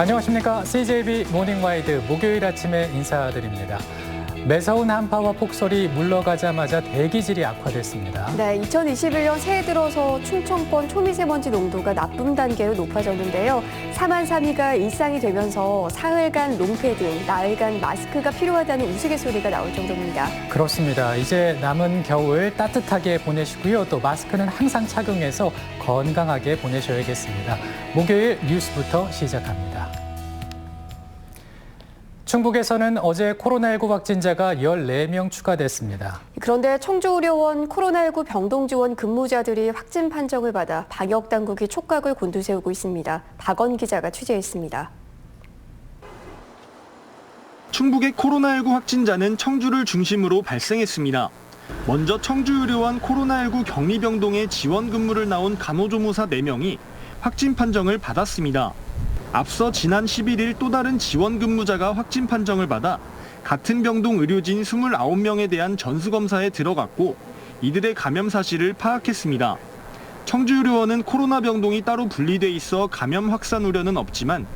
안녕하십니까. CJB 모닝와이드 목요일 아침에 인사드립니다. 매서운 한파와 폭설이 물러가자마자 대기질이 악화됐습니다. 네, 2021년 새해 들어서 충청권 초미세먼지 농도가 나쁨 단계로 높아졌는데요. 사만 삼이가 일상이 되면서 사흘간 롱패딩, 나흘간 마스크가 필요하다는 우스갯소리가 나올 정도입니다. 그렇습니다. 이제 남은 겨울 따뜻하게 보내시고요. 또 마스크는 항상 착용해서 건강하게 보내셔야겠습니다. 목요일 뉴스부터 시작합니다. 충북에서는 어제 코로나19 확진자가 14명 추가됐습니다. 그런데 청주의료원 코로나19 병동지원 근무자들이 확진 판정을 받아 방역당국이 촉각을 곤두세우고 있습니다. 박원 기자가 취재했습니다. 충북의 코로나19 확진자는 청주를 중심으로 발생했습니다. 먼저 청주의료원 코로나19 격리병동에 지원 근무를 나온 간호조무사 4명이 확진 판정을 받았습니다. 앞서 지난 11일 또 다른 지원 근무자가 확진 판정을 받아 같은 병동 의료진 29명에 대한 전수검사에 들어갔고 이들의 감염 사실을 파악했습니다. 청주의료원은 코로나 병동이 따로 분리돼 있어 감염 확산 우려는 없지만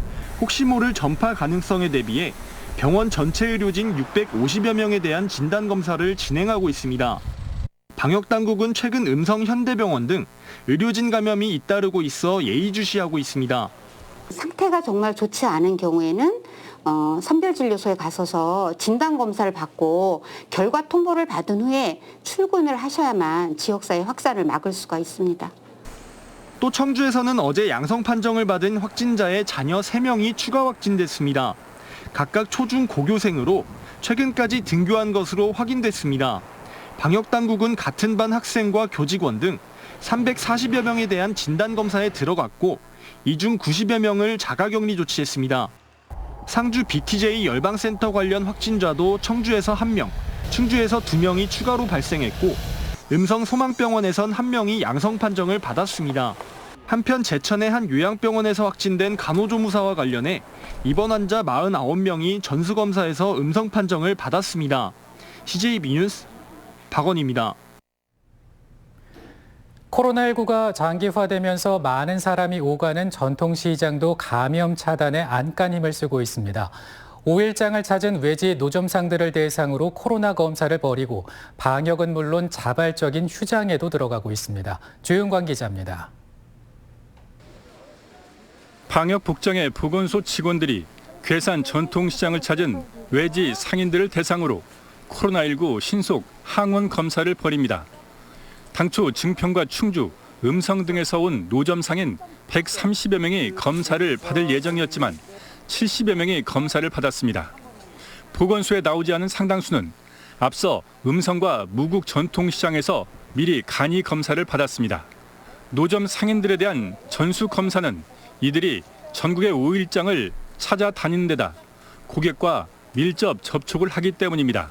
혹시 모를 전파 가능성에 대비해 병원 전체 의료진 650여 명에 대한 진단 검사를 진행하고 있습니다. 방역 당국은 최근 음성 현대병원 등 의료진 감염이 잇따르고 있어 예의주시하고 있습니다. 상태가 정말 좋지 않은 경우에는 어, 선별진료소에 가서서 진단검사를 받고 결과 통보를 받은 후에 출근을 하셔야만 지역사회 확산을 막을 수가 있습니다. 또 청주에서는 어제 양성 판정을 받은 확진자의 자녀 3명이 추가 확진됐습니다. 각각 초중 고교생으로 최근까지 등교한 것으로 확인됐습니다. 방역 당국은 같은 반 학생과 교직원 등 340여 명에 대한 진단 검사에 들어갔고 이 중 90여 명을 자가격리 조치했습니다. 상주 BTJ 열방센터 관련 확진자도 청주에서 1명, 충주에서 2명이 추가로 발생했고 음성 소망병원에선 1명이 양성 판정을 받았습니다. 한편 제천의 한 요양병원에서 확진된 간호조무사와 관련해 입원 환자 49명이 전수검사에서 음성 판정을 받았습니다. CJB 뉴스 박원입니다. 코로나19가 장기화되면서 많은 사람이 오가는 전통시장도 감염 차단에 안간 힘을 쓰고 있습니다. 5일장을 찾은 외지 노점상들을 대상으로 코로나 검사를 벌이고 방역은 물론 자발적인 휴장에도 들어가고 있습니다. 조윤광 기자입니다. 방역 복장의 보건소 직원들이 괴산 전통시장을 찾은 외지 상인들을 대상으로 코로나19 신속 항원 검사를 벌입니다. 당초 증평과 충주, 음성 등에서 온 노점 상인 130여 명이 검사를 받을 예정이었지만 70여 명이 검사를 받았습니다. 보건소에 나오지 않은 상당수는 앞서 음성과 무국 전통시장에서 미리 간이 검사를 받았습니다. 노점 상인들에 대한 전수 검사는 이들이 전국의 5일장을 찾아다니는 데다 고객과 밀접 접촉을 하기 때문입니다.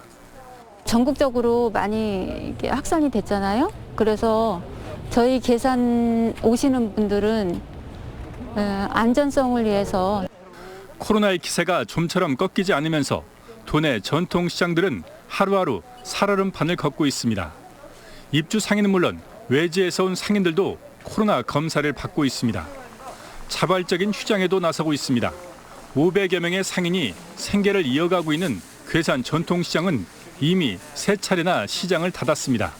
전국적으로 많이 확산이 됐잖아요. 그래서 저희 계산 오시는 분들은 에, 안전성을 위해서 코로나의 기세가 좀처럼 꺾이지 않으면서 도내 전통 시장들은 하루하루 살얼음판을 걷고 있습니다. 입주 상인은 물론 외지에서 온 상인들도 코로나 검사를 받고 있습니다. 자발적인 휴장에도 나서고 있습니다. 500여 명의 상인이 생계를 이어가고 있는 괴산 전통시장은 이미 세 차례나 시장을 닫았습니다.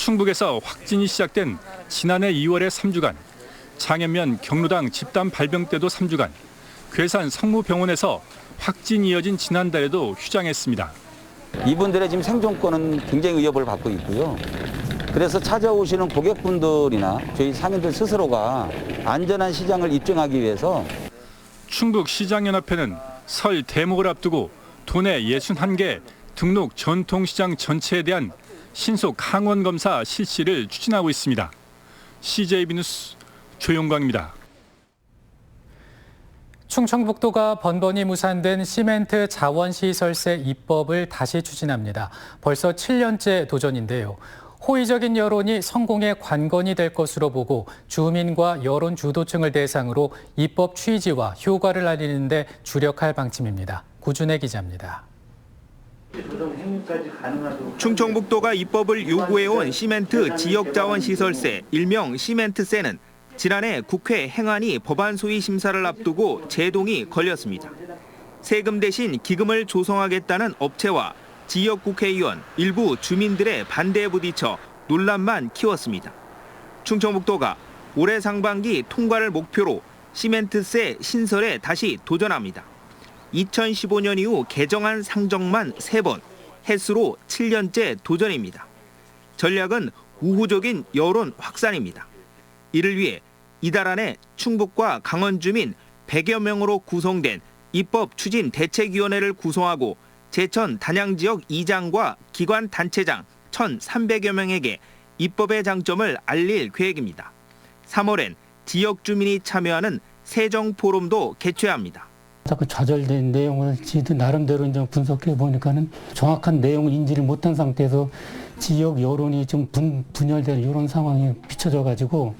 충북에서 확진이 시작된 지난해 2월의 3주간, 장현면 경로당 집단 발병 때도 3주간, 괴산 성모병원에서 확진이 이어진 지난달에도 휴장했습니다. 이분들의 지금 생존권은 굉장히 위협을 받고 있고요. 그래서 찾아오시는 고객분들이나 저희 상인들 스스로가 안전한 시장을 입증하기 위해서 충북 시장연합회는 설 대목을 앞두고 도내 61개 등록 전통시장 전체에 대한 신속 항원 검사 실시를 추진하고 있습니다. CJB 뉴스 조용광입니다. 충청북도가 번번이 무산된 시멘트 자원시설세 입법을 다시 추진합니다. 벌써 7년째 도전인데요. 호의적인 여론이 성공의 관건이 될 것으로 보고 주민과 여론 주도층을 대상으로 입법 취지와 효과를 알리는 데 주력할 방침입니다. 구준혜 기자입니다. 충청북도가 입법을 요구해온 시멘트 지역자원시설세 일명 시멘트세는 지난해 국회 행안위 법안 소위 심사를 앞두고 제동이 걸렸습니다. 세금 대신 기금을 조성하겠다는 업체와 지역 국회의원, 일부 주민들의 반대에 부딪혀 논란만 키웠습니다. 충청북도가 올해 상반기 통과를 목표로 시멘트세 신설에 다시 도전합니다. 2015년 이후 개정안 상정만 3번, 횟수로 7년째 도전입니다. 전략은 우호적인 여론 확산입니다. 이를 위해 이달 안에 충북과 강원 주민 100여 명으로 구성된 입법 추진 대책위원회를 구성하고 제천 단양 지역 이장과 기관 단체장 1,300여 명에게 입법의 장점을 알릴 계획입니다. 3월엔 지역 주민이 참여하는 세정 포럼도 개최합니다. 자꾸 좌절된 내용을 지들 나름대로 이제 분석해 보니까는 정확한 내용을 인지를 못한 상태에서 지역 여론이 좀 분, 분열되는 이런 상황이 비춰져 가지고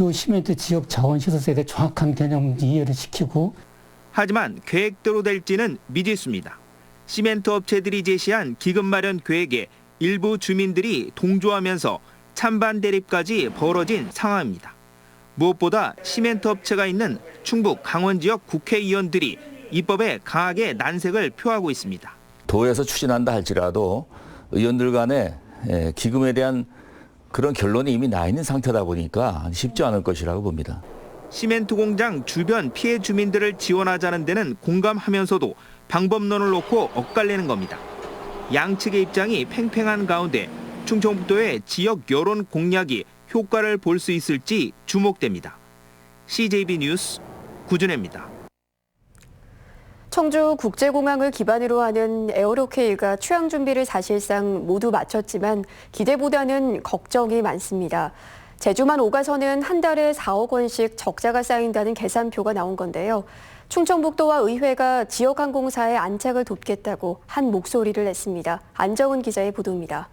요 시멘트 지역 자원 시설세에 대해 정확한 개념 이해를 시키고 하지만 계획대로 될지는 미지수입니다. 시멘트 업체들이 제시한 기금 마련 계획에 일부 주민들이 동조하면서 찬반 대립까지 벌어진 상황입니다. 무엇보다 시멘트 업체가 있는 충북 강원 지역 국회의원들이 입법에 강하게 난색을 표하고 있습니다. 도에서 추진한다 할지라도 의원들 간에 예, 기금에 대한 그런 결론이 이미 나 있는 상태다 보니까 쉽지 않을 것이라고 봅니다. 시멘트 공장 주변 피해 주민들을 지원하자는 데는 공감하면서도 방법론을 놓고 엇갈리는 겁니다. 양측의 입장이 팽팽한 가운데 충청북도의 지역 여론 공략이 효과를 볼 수 있을지 주목됩니다. CJB 뉴스 구준혜입니다. 청주 국제공항을 기반으로 하는 에어로케이가 취항 준비를 사실상 모두 마쳤지만 기대보다는 걱정이 많습니다. 제주만 오가서는 한 달에 4억 원씩 적자가 쌓인다는 계산표가 나온 건데요. 충청북도와 의회가 지역항공사의 안착을 돕겠다고 한 목소리를 냈습니다. 안정은 기자의 보도입니다.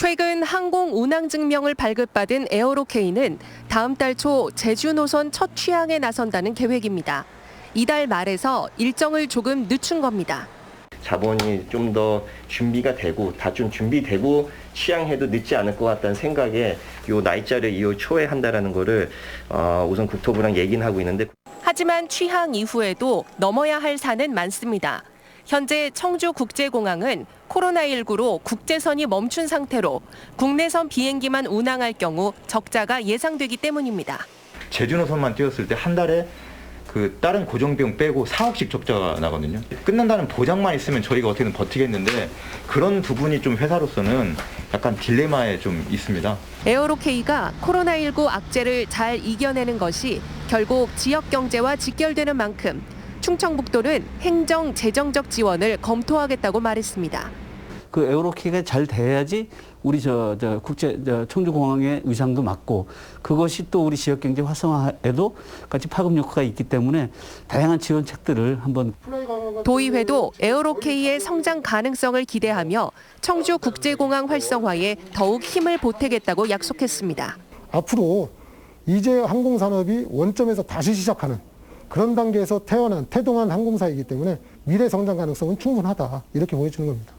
최근 항공 운항 증명을 발급받은 에어로케이는 다음 달 초 제주 노선 첫 취항에 나선다는 계획입니다. 이달 말에서 일정을 조금 늦춘 겁니다. 자본이 좀 더 준비가 되고 다 좀 준비되고 취향해도 늦지 않을 것 같다는 생각에 요 날짜를 2월 초에 한다라는 거를 어, 우선 국토부랑 얘기는 하고 있는데 하지만 취항 이후에도 넘어야 할 산은 많습니다. 현재 청주국제공항은 코로나19로 국제선이 멈춘 상태로 국내선 비행기만 운항할 경우 적자가 예상되기 때문입니다. 제주 노선만 뛰었을 때 한 달에 그 다른 고정 비용 빼고 4억씩 적자가 나거든요. 끝난다는 보장만 있으면 저희가 어떻게든 버티겠는데 그런 부분이 좀 회사로서는 약간 딜레마에 좀 있습니다. 에어로케이가 코로나19 악재를 잘 이겨내는 것이 결국 지역 경제와 직결되는 만큼 충청북도는 행정 재정적 지원을 검토하겠다고 말했습니다. 그 에어로케이가 잘 돼야지 우리 저, 저 국제 저 청주공항의 위상도 맞고 그것이 또 우리 지역 경제 활성화에도 같이 파급 효과가 있기 때문에 다양한 지원책들을 한번 도의회도 에어로케이의 성장 가능성을 기대하며 청주 국제공항 활성화에 더욱 힘을 보태겠다고 약속했습니다. 앞으로 이제 항공산업이 원점에서 다시 시작하는 그런 단계에서 태어난 태동한 항공사이기 때문에 미래 성장 가능성은 충분하다 이렇게 보여주는 겁니다.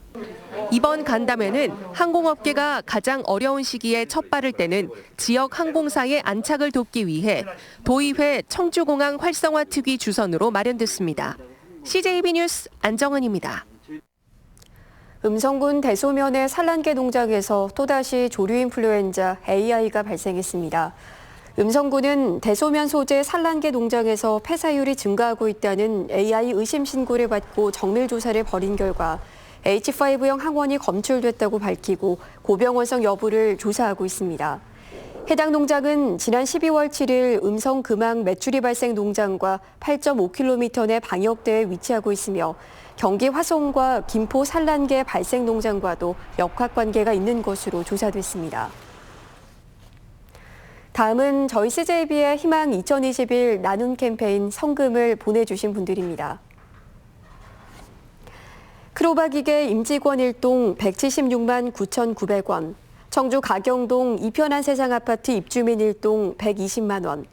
이번 간담회는 항공업계가 가장 어려운 시기에 첫 발을 떼는 지역 항공사의 안착을 돕기 위해 도의회 청주공항 활성화 특위 주선으로 마련됐습니다. CJB 뉴스 안정은입니다. 음성군 대소면의 산란계 농장에서 또다시 조류 인플루엔자 AI가 발생했습니다. 음성군은 대소면 소재 산란계 농장에서 폐사율이 증가하고 있다는 AI 의심 신고를 받고 정밀 조사를 벌인 결과 H5형 항원이 검출됐다고 밝히고 고병원성 여부를 조사하고 있습니다. 해당 농장은 지난 12월 7일 음성 금왕 메추리 발생 농장과 8.5km 내 방역대에 위치하고 있으며 경기 화성과 김포 산란계 발생 농장과도 역학 관계가 있는 것으로 조사됐습니다. 다음은 저희 CJB의 희망 2021 나눔 캠페인 성금을 보내주신 분들입니다. 크로바 기계 임직원 1동 176만 9,900원, 청주 가경동 이편한 세상 아파트 입주민 1동 120만 원,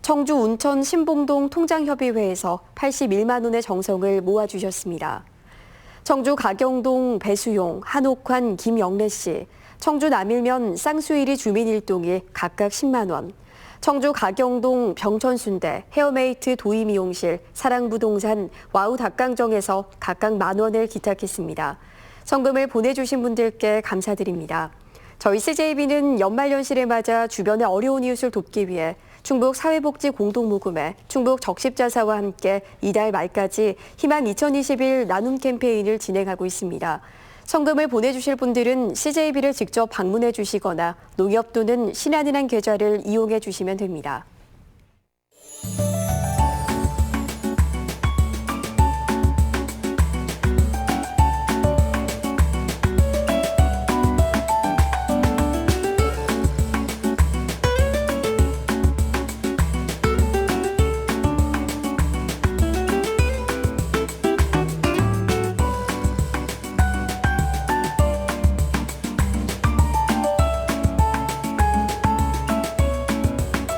청주 운천 신봉동 통장협의회에서 81만 원의 정성을 모아주셨습니다. 청주 가경동 배수용, 한옥환, 김영래 씨, 청주 남일면 쌍수일이 주민 일동이 각각 10만 원, 청주 가경동 병천순대, 헤어메이트 도이미용실, 사랑부동산, 와우 닭강정에서 각각 만 원을 기탁했습니다. 성금을 보내주신 분들께 감사드립니다. 저희 CJB는 연말연시를 맞아 주변의 어려운 이웃을 돕기 위해 충북 사회복지 공동모금회 충북 적십자사와 함께 이달 말까지 희망 2021 나눔 캠페인을 진행하고 있습니다. 성금을 보내주실 분들은 CJB를 직접 방문해 주시거나 농협 또는 신한은행 계좌를 이용해 주시면 됩니다.